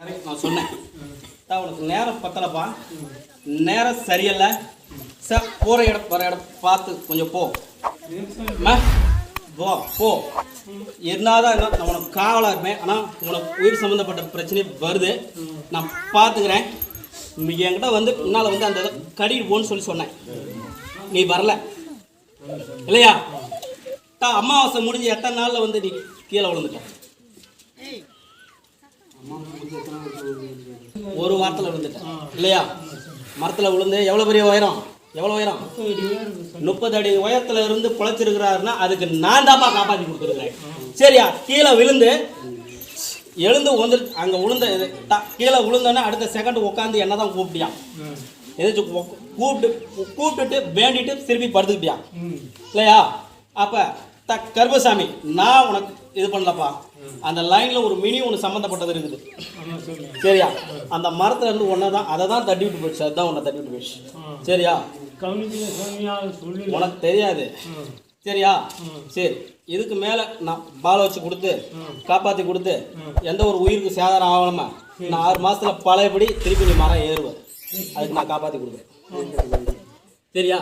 நான் சொன்னேன். தான் உனக்கு நேரம் பத்தலப்பா. நேரம் சரியில்லை. சார் போகிற இடம் வர இடம் பார்த்து கொஞ்சம் போ. போ போ. என்னதான் இருந்தா நான் உனக்கு காவலாக இருப்பேன். ஆனால் உனக்கு உயிர் சம்மந்தப்பட்ட பிரச்சனை வருது. நான் பார்த்துக்கிறேன். என்கிட்ட வந்து முன்னால் வந்து அந்த இதை போன்னு சொல்லி சொன்னேன். நீ வரல. இல்லையா? தா அமாவாசை முடிஞ்சு எத்தனை நாளில் வந்து நீ கீழே விழுந்துட்ட? ஒரு வாரத்தில் விழுந்துட்டேன். இல்லையா? மரத்தில் விழுந்து எவ்வளோ பெரிய உயரம்? எவ்வளோ உயரம்? முப்பது அடி உயரத்தில் இருந்து பிழைச்சிருக்கிறாருன்னா அதுக்கு நான் தாப்பா காப்பாற்றி கொடுத்துருக்கேன் சரியா? கீழே விழுந்து எழுந்து வந்து அங்கே விழுந்த கீழே விழுந்தோன்னா அடுத்த செகண்ட் உட்காந்து என்ன தான் கூப்பிட்டியா எதாச்சும் கூப்பிட்டு கூப்பிட்டுட்டு வேண்டிட்டு திருப்பி படுத்துக்கிட்டியா இல்லையா? அப்போ த கருப்பசாமி நான் உனக்கு இது பண்ணலப்பா. அந்த லைனில் ஒரு மினி ஒன்று சம்மந்தப்பட்டது இருக்குது. சரியா? அந்த மரத்துல இருந்து ஒன்றை தான் அதை தான் தட்டி விட்டு போயிடுச்சு அதுதான் உன்னை தட்டி விட்டு போயிடுச்சு. சரியா? உனக்கு தெரியாது. சரியா? சரி. இதுக்கு மேலே நான் பால் வச்சு கொடுத்து காப்பாற்றி கொடுத்து எந்த ஒரு உயிருக்கு சேதாரம் ஆகணுமா நான் ஆறு மாதத்தில் பழையபடி திருப்பி நீ மரம் ஏறுவேன். அதுக்கு நான் காப்பாற்றி கொடுக்குறேன். சரியா?